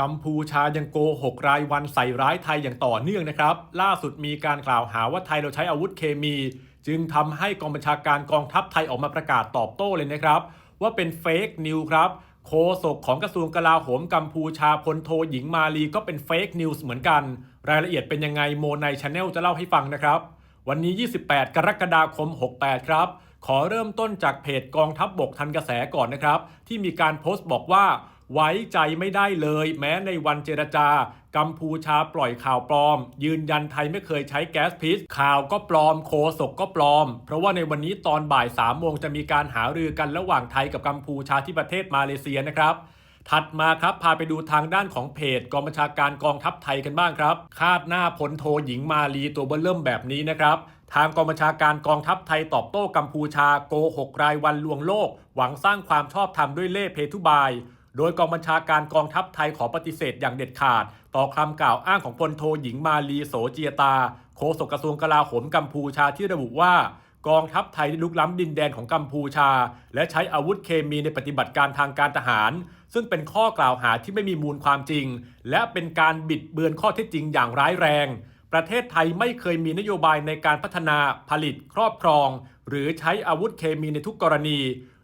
กัมพูชายังโกหกรายวันใส่ร้ายไทยอย่างต่อเนื่องนะครับ ล่าสุดมีการกล่าวหาว่าไทยเราใช้อาวุธเคมี จึงทำให้กองบัญชาการกองทัพไทยออกมาประกาศตอบโต้เลยนะครับ ว่าเป็นเฟกนิวครับโฆษกของกระทรวงกลาโหมกัมพูชาพลโทหญิงมาลีก็เป็นเฟกนิวส์เหมือนกัน รายละเอียดเป็นยังไงโมในชาแนลจะเล่าให้ฟังนะครับ วันนี้ 28 กรกฎาคม 68 ครับ ขอเริ่มต้นจากเพจกองทัพบบกทันกระแสก่อนนะครับ ที่มีการโพสต์บอกว่า ไว้ใจไม่ได้เลย แม้ในวันเจรจา กัมพูชาปล่อยข่าวปลอม ยืนยันไทยไม่เคยใช้แก๊สพิษ ข่าวก็ปลอมโคศกก็ปลอม เพราะว่าในวันนี้ตอนบ่าย3ามโมงจะมีการหารือกันระหว่างไทยกับกัมพูชาที่ประเทศมาเลเซียนะครับถัดมาครับ พาไปดูทางด้านของเพจกองบัญชาการกองทัพไทยกันบ้างครับ คาดหน้าพลโทหญิงมาลีตัวเบลเริ่มแบบนี้นะครับ ทางกองบัญชาการกองทัพไทยตอบโต้กัมพูชาโกหกรายวันลวงโลก หวังสร้างความชอบธรรมด้วยเล่ห์เพทุบาย โดยกองบัญชาการกองทัพไทยขอปฏิเสธอย่างเด็ดขาด ต่อคำกล่าวอ้างของพลโทหญิงมาลีโสเจียตา โฆษกกระทรวงกลาโหมกัมพูชาที่ระบุว่ากองทัพไทยได้ลุกล้ำดินแดนของกัมพูชา และใช้อาวุธเคมีในปฏิบัติการทางการทหาร ซึ่งเป็นข้อกล่าวหาที่ไม่มีมูลความจริง และเป็นการบิดเบือนข้อเท็จจริงอย่างร้ายแรง ประเทศไทยไม่เคยมีนโยบายในการพัฒนาผลิตครอบครอง หรือใช้อาวุธเคมีในทุกกรณี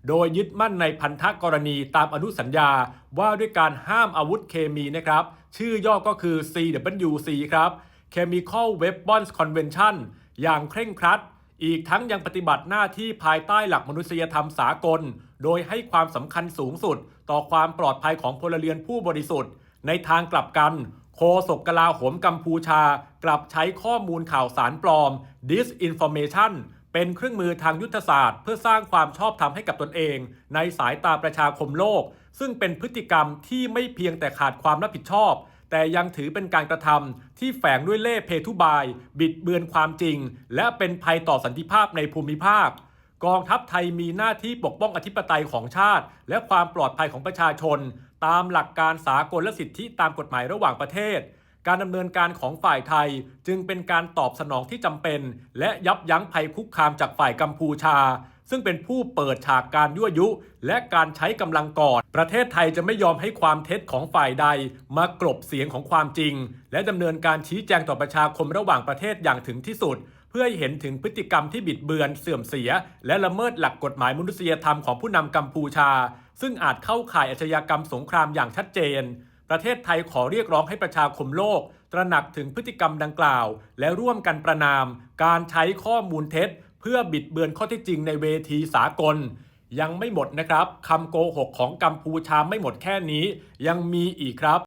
โดยยึดมั่นในพันธกรณีตามอนุสัญญาว่าด้วยการห้ามอาวุธเคมีนะครับ ชื่อย่อก็คือ CWC ครับ Chemical Weapons Convention อย่างเคร่งครัด อีกทั้งยังปฏิบัติหน้าที่ภายใต้หลักมนุษยธรรมสากล โดยให้ความสำคัญสูงสุด ต่อความปลอดภัยของพลเรือนผู้บริสุทธิ์ ในทางกลับกันโฆษกกลาโหมกัมพูชา กลับใช้ข้อมูลข่าวสารปลอม disinformation เป็นเครื่องมือทางยุทธศาสตร์ เพื่อสร้างความชอบธรรมให้กับตนเอง ในสายตาประชาคมโลก ซึ่งเป็นพฤติกรรมที่ไม่เพียงแต่ขาดความรับผิดชอบ แต่ยังถือเป็นการกระทำที่แฝงด้วยเล่ห์เพทุบาย บิดเบือนความจริง และเป็นภัยต่อสันติภาพในภูมิภาค กองทัพไทยมีหน้าที่ปกป้องอธิปไตยของชาติ และความปลอดภัยของประชาชน ตามหลักการสากลและสิทธิตามกฎหมายระหว่างประเทศ การดำเนินการของฝ่ายไทย จึงเป็นการตอบสนองที่จำเป็น และยับยั้งภัยคุกคามจากฝ่ายกัมพูชา ซึ่งเป็นผู้เปิดฉากการยั่วยุ และการใช้กำลังก่อนประเทศไทยจะไม่ยอมให้ความเท็จของฝ่ายใด มากลบเสียงของความจริง และดำเนินการชี้แจงต่อประชาคมระหว่างประเทศอย่างถึงที่สุดเพื่อให้เห็นถึงพฤติกรรมที่บิดเบือนเสื่อมเสีย และละเมิดหลักกฎหมายมนุษยธรรมของผู้นำกัมพูชา ซึ่งอาจเข้าข่ายอาชญากรรมสงครามอย่างชัดเจน ประเทศไทยขอเรียกร้องให้ประชาคมโลก ตระหนักถึงพฤติกรรมดังกล่าว และร่วมกันประนาม การใช้ข้อมูลเท็จ เพื่อบิดเบือนข้อเท็จจริงในเวทีสากล ยังไม่หมดนะครับคำโกหกของกัมพูชาไม่หมดแค่นี้ ยังมีอีกครับ